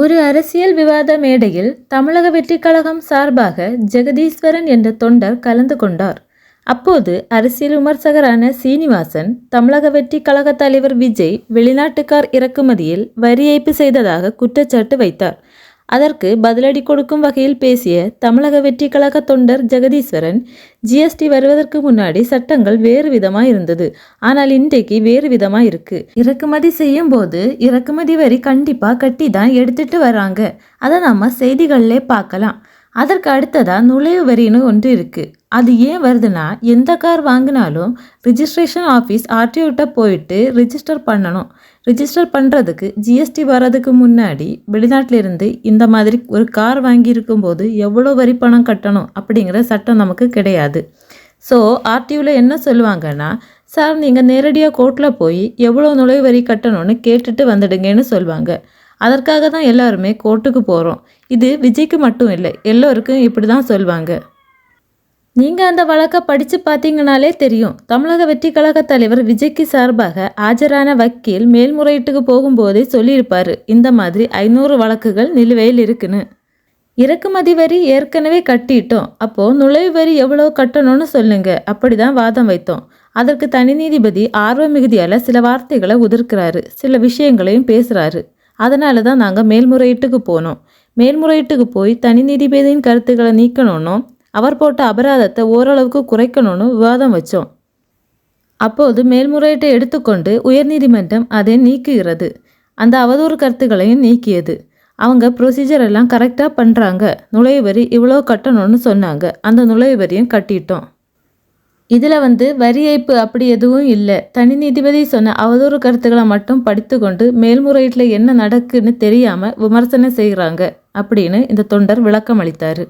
ஒரு அரசியல் விவாத மேடையில் தமிழக வெற்றி கழகம் சார்பாக ஜெகதீஸ்வரன் என்ற தொண்டர் கலந்து கொண்டார். அப்போது அரசியல் விமர்சகரான சீனிவாசன் தமிழக வெற்றி கழக தலைவர் விஜய் வெளிநாட்டுக்கார் இறக்குமதியில் வரி ஏய்ப்பு செய்ததாக குற்றச்சாட்டு வைத்தார். அதற்கு பதிலடி கொடுக்கும் வகையில் பேசிய தமிழக வெற்றி கழக தொண்டர் ஜெகதீஸ்வரன் ஜிஎஸ்டி வருவதற்கு முன்னாடி சட்டங்கள் வேறு விதமா இருந்தது. ஆனால் இன்றைக்கு வேறு விதமா இருக்கு. இறக்குமதி செய்யும் போது இறக்குமதி வரி கண்டிப்பா கட்டி தான் எடுத்துட்டு வராங்க. அதை நம்ம செய்திகளிலே பார்க்கலாம். அதற்கு அடுத்ததா நுழைவு வரின்னு ஒன்று இருக்குது அது ஏன் வருதுன்னா எந்த கார் வாங்கினாலும் ரிஜிஸ்ட்ரேஷன் ஆஃபீஸ் ஆர்டிஓட்ட போயிட்டு ரிஜிஸ்டர் பண்ணணும். ரிஜிஸ்டர் பண்ணுறதுக்கு ஜிஎஸ்டி வர்றதுக்கு முன்னாடி வெளிநாட்டிலிருந்து இந்த மாதிரி ஒரு கார் வாங்கியிருக்கும் போது எவ்வளோ வரி பணம் கட்டணும் அப்படிங்கிற சட்டம் நமக்கு கிடையாது. ஸோ ஆர்டிஓவில் என்ன சொல்லுவாங்கன்னா சார் நீங்கள் நேரடியாக கோர்ட்டில் போய் எவ்வளோ நுழைவு வரி கட்டணும்னு கேட்டுட்டு வந்துடுங்கன்னு சொல்லுவாங்க. அதற்காக தான் எல்லாருமே கோர்ட்டுக்கு போகிறோம் இது விஜய்க்கு மட்டும் இல்லை எல்லோருக்கும் இப்படி தான் சொல்லுவாங்க. நீங்கள் அந்த வழக்கை படித்து பார்த்தீங்கனாலே தெரியும். தமிழக வெற்றி கழக தலைவர் விஜய்க்கு சார்பாக ஆஜரான வக்கீல் மேல்முறையீட்டுக்கு போகும்போதே சொல்லியிருப்பார் இந்த மாதிரி ஐநூறு வழக்குகள் நிலுவையில் இருக்குன்னு. இறக்குமதி வரி ஏற்கனவே கட்டிட்டோம். அப்போது நுழைவு வரி எவ்வளோ கட்டணும்னு சொல்லுங்க. அப்படி தான் வாதம் வைத்தோம். அதற்கு தனி நீதிபதி ஆர்வ மிகுதியால் சில வார்த்தைகளை உதிர்க்கிறாரு. சில விஷயங்களையும் பேசுகிறாரு அதனால தான் நாங்கள் மேல்முறையீட்டுக்கு போனோம். மேல்முறையீட்டுக்கு போய் தனி நீதிபதியின் கருத்துக்களை நீக்கணும்னும் அவர் போட்ட அபராதத்தை ஓரளவுக்கு குறைக்கணும்னு விவாதம் வச்சோம். அப்போது மேல்முறையீட்டை எடுத்துக்கொண்டு உயர்நீதிமன்றம் அதை நீக்குகிறது. அந்த அவதூறு கருத்துக்களையும் நீக்கியது. அவங்க ப்ரொசீஜர் எல்லாம் கரெக்டாக பண்ணுறாங்க நுழைவரி இவ்வளோ கட்டணும்னு சொன்னாங்க. அந்த நுழைவரியும் கட்டிட்டோம். இதில் வந்து வரி ஏய்ப்பு அப்படி எதுவும் இல்லை. தனி நீதிபதி சொன்ன அவதூறு கருத்துக்களை மட்டும் படித்துக்கொண்டு மேல்முறையீட்டில் என்ன நடக்குன்னு தெரியாமல் விமர்சனம் செய்கிறாங்க அப்படின்னு இந்த தொண்டர் விளக்கம் அளித்தார்